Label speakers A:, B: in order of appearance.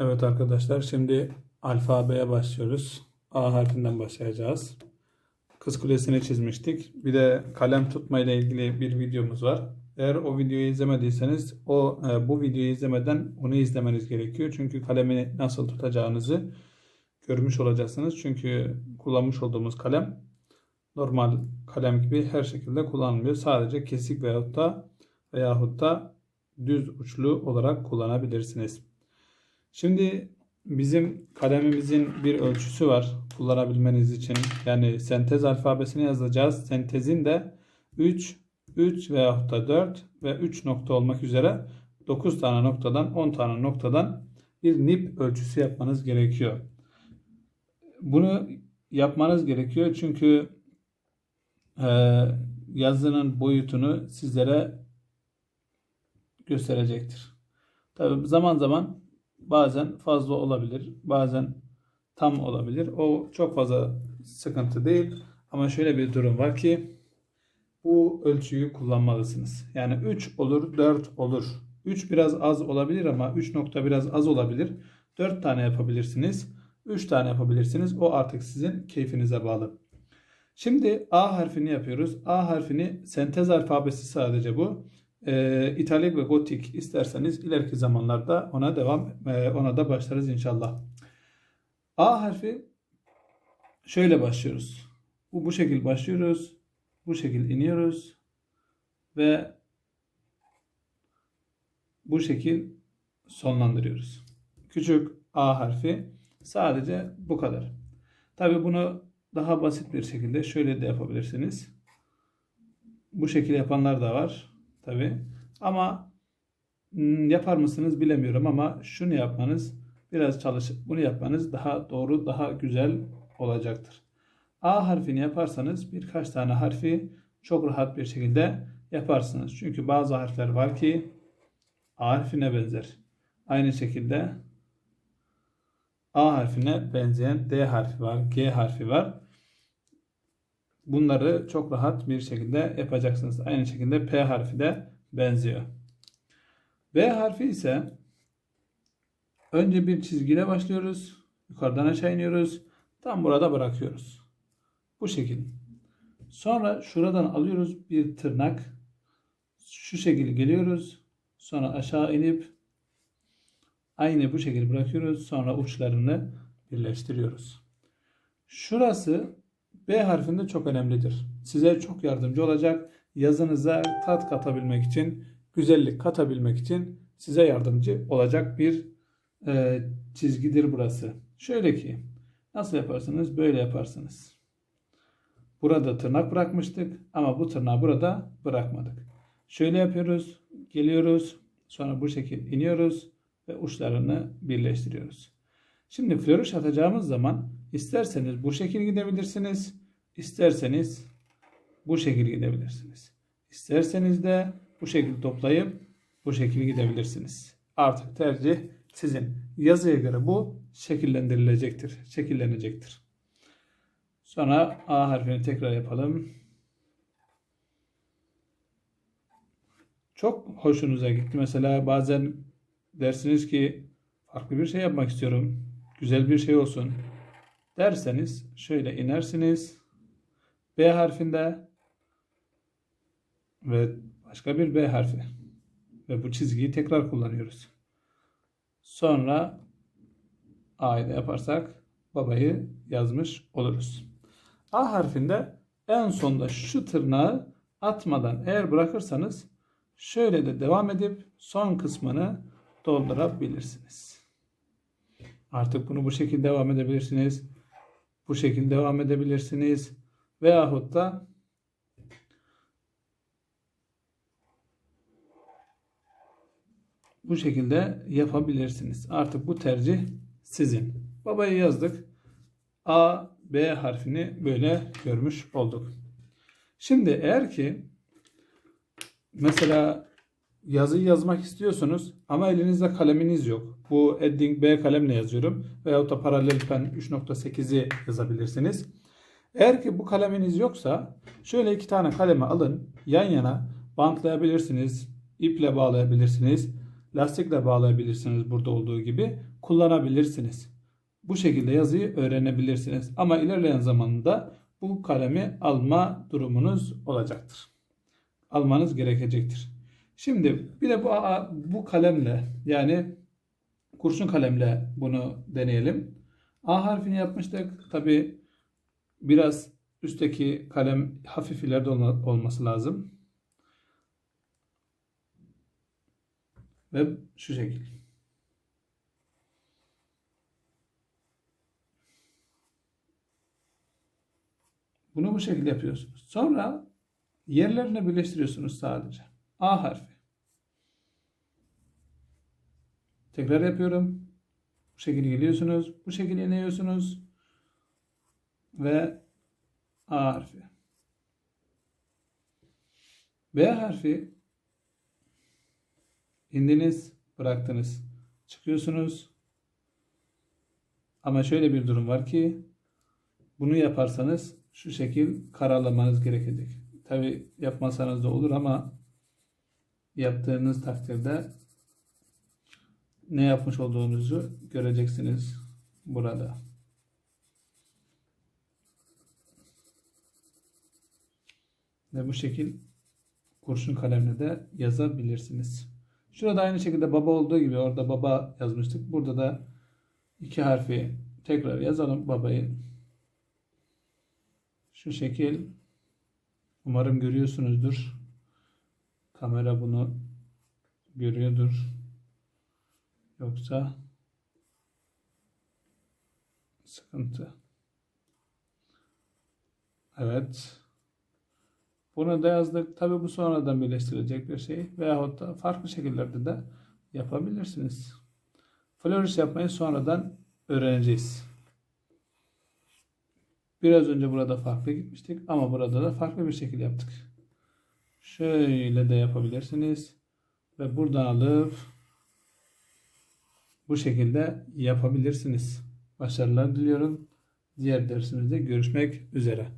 A: Evet arkadaşlar şimdi alfabeye başlıyoruz. A harfinden başlayacağız. Kız Kulesi'ni çizmiştik. Bir de kalem tutma ile ilgili bir videomuz var. Eğer o videoyu izlemediyseniz o e, bu videoyu izlemeden onu izlemeniz gerekiyor. Çünkü kalemi nasıl tutacağınızı görmüş olacaksınız. Çünkü kullanmış olduğumuz kalem normal kalem gibi her şekilde kullanılmıyor. Sadece kesik veyahut da veyahut da düz uçlu olarak kullanabilirsiniz. Şimdi bizim kalemimizin bir ölçüsü var kullanabilmeniz için. Yani sentez alfabesini yazacağız. Sentezin de 3, 3 veyahut da 4 ve 3 nokta olmak üzere 9 tane noktadan 10 tane noktadan bir nip ölçüsü yapmanız gerekiyor. Bunu yapmanız gerekiyor çünkü e, yazının boyutunu sizlere gösterecektir. Tabii zaman zaman bazen fazla olabilir, bazen tam olabilir. O çok fazla sıkıntı değil. Ama şöyle bir durum var ki bu ölçüyü kullanmalısınız. Yani 3 olur, 4 olur. 3 biraz az olabilir ama 3 nokta biraz az olabilir. 4 tane yapabilirsiniz. 3 tane yapabilirsiniz. O artık sizin keyfinize bağlı. Şimdi A harfini yapıyoruz. A harfini sentez alfabesi sadece bu. Ee, İtalik ve Gotik isterseniz ileriki zamanlarda ona devam e, ona da başlarız inşallah. A harfi şöyle başlıyoruz. Bu bu şekil başlıyoruz. Bu şekil iniyoruz ve bu şekil sonlandırıyoruz. Küçük A harfi sadece bu kadar. Tabi bunu daha basit bir şekilde şöyle de yapabilirsiniz. Bu şekil yapanlar da var. Tabi. Ama hmm, yapar mısınız bilemiyorum ama şunu yapmanız biraz çalışıp bunu yapmanız daha doğru, daha güzel olacaktır. A harfini yaparsanız birkaç tane harfi çok rahat bir şekilde yaparsınız. Çünkü bazı harfler var ki A harfine benzer. Aynı şekilde A harfine benzeyen D harfi var, G harfi var. Bunları çok rahat bir şekilde yapacaksınız. Aynı şekilde P harfi de benziyor. B harfi ise önce bir çizgiyle başlıyoruz. Yukarıdan aşağı iniyoruz. Tam burada bırakıyoruz. Bu şekil. Sonra şuradan alıyoruz bir tırnak. Şu şekilde geliyoruz. Sonra aşağı inip aynı bu şekilde bırakıyoruz. Sonra uçlarını birleştiriyoruz. Şurası B harfinde çok önemlidir. Size çok yardımcı olacak. Yazınıza tat katabilmek için, güzellik katabilmek için size yardımcı olacak bir e, çizgidir burası. Şöyle ki nasıl yaparsınız? Böyle yaparsınız. Burada tırnak bırakmıştık ama bu tırnağı burada bırakmadık. Şöyle yapıyoruz. Geliyoruz. Sonra bu şekil iniyoruz ve uçlarını birleştiriyoruz. Şimdi flourish atacağımız zaman isterseniz bu şekil gidebilirsiniz. İsterseniz bu şekil gidebilirsiniz. İsterseniz de bu şekil toplayıp bu şekil gidebilirsiniz. Artık tercih sizin. Yazıya göre bu şekillendirilecektir. Şekillenecektir. Sonra A harfini tekrar yapalım. Çok hoşunuza gitti. Mesela bazen dersiniz ki farklı bir şey yapmak istiyorum. Güzel bir şey olsun. Derseniz şöyle inersiniz. B harfinde ve başka bir B harfi. Ve bu çizgiyi tekrar kullanıyoruz. Sonra A'yı da yaparsak babayı yazmış oluruz. A harfinde en sonda şu tırnağı atmadan eğer bırakırsanız şöyle de devam edip son kısmını doldurabilirsiniz. Artık bunu bu şekilde devam edebilirsiniz. Bu şekilde devam edebilirsiniz. Veyahut da bu şekilde yapabilirsiniz. Artık bu tercih sizin. Babayı yazdık. A, B harfini böyle görmüş olduk. Şimdi eğer ki mesela yazıyı yazmak istiyorsunuz ama elinizde kaleminiz yok. Bu Edding B kalemle yazıyorum. Veyahut da paralel pen 3.8'i yazabilirsiniz. Eğer ki bu kaleminiz yoksa şöyle iki tane kalemi alın. Yan yana bantlayabilirsiniz. iple bağlayabilirsiniz lastikle bağlayabilirsiniz burada olduğu gibi kullanabilirsiniz. Bu şekilde yazıyı öğrenebilirsiniz. Ama ilerleyen zamanda bu kalemi alma durumunuz olacaktır. Almanız gerekecektir. Şimdi bir de bu bu kalemle yani kurşun kalemle bunu deneyelim. A harfini yapmıştık. Tabi biraz üstteki kalem hafif ileride olması lazım. Ve şu şekil. Bunu bu şekilde yapıyorsunuz. Sonra yerlerine birleştiriyorsunuz sadece. A harfi. Tekrar yapıyorum. Bu şekilde geliyorsunuz. Bu şekilde iniyorsunuz. Ve A harfi. B harfi indiniz, bıraktınız. Çıkıyorsunuz. Ama şöyle bir durum var ki bunu yaparsanız şu şekil karalamanız gerekecek. Tabi yapmasanız da olur ama yaptığınız takdirde ne yapmış olduğunuzu göreceksiniz burada. Ve bu şekil kurşun kalemle de yazabilirsiniz. Şurada aynı şekilde baba olduğu gibi orada baba yazmıştık. Burada da iki harfi tekrar yazalım babayı. Şu şekil umarım görüyorsunuzdur. Kamera bunu görüyordur. Yoksa sıkıntı. Evet. Bunu da yazdık. Tabi bu sonradan birleştirilecek bir şey. Veyahut da farklı şekillerde de yapabilirsiniz. Flourish yapmayı sonradan öğreneceğiz. Biraz önce burada farklı gitmiştik ama burada da farklı bir şekilde yaptık. Şöyle de yapabilirsiniz. Ve buradan alıp bu şekilde yapabilirsiniz. Başarılar diliyorum. Diğer dersimizde görüşmek üzere.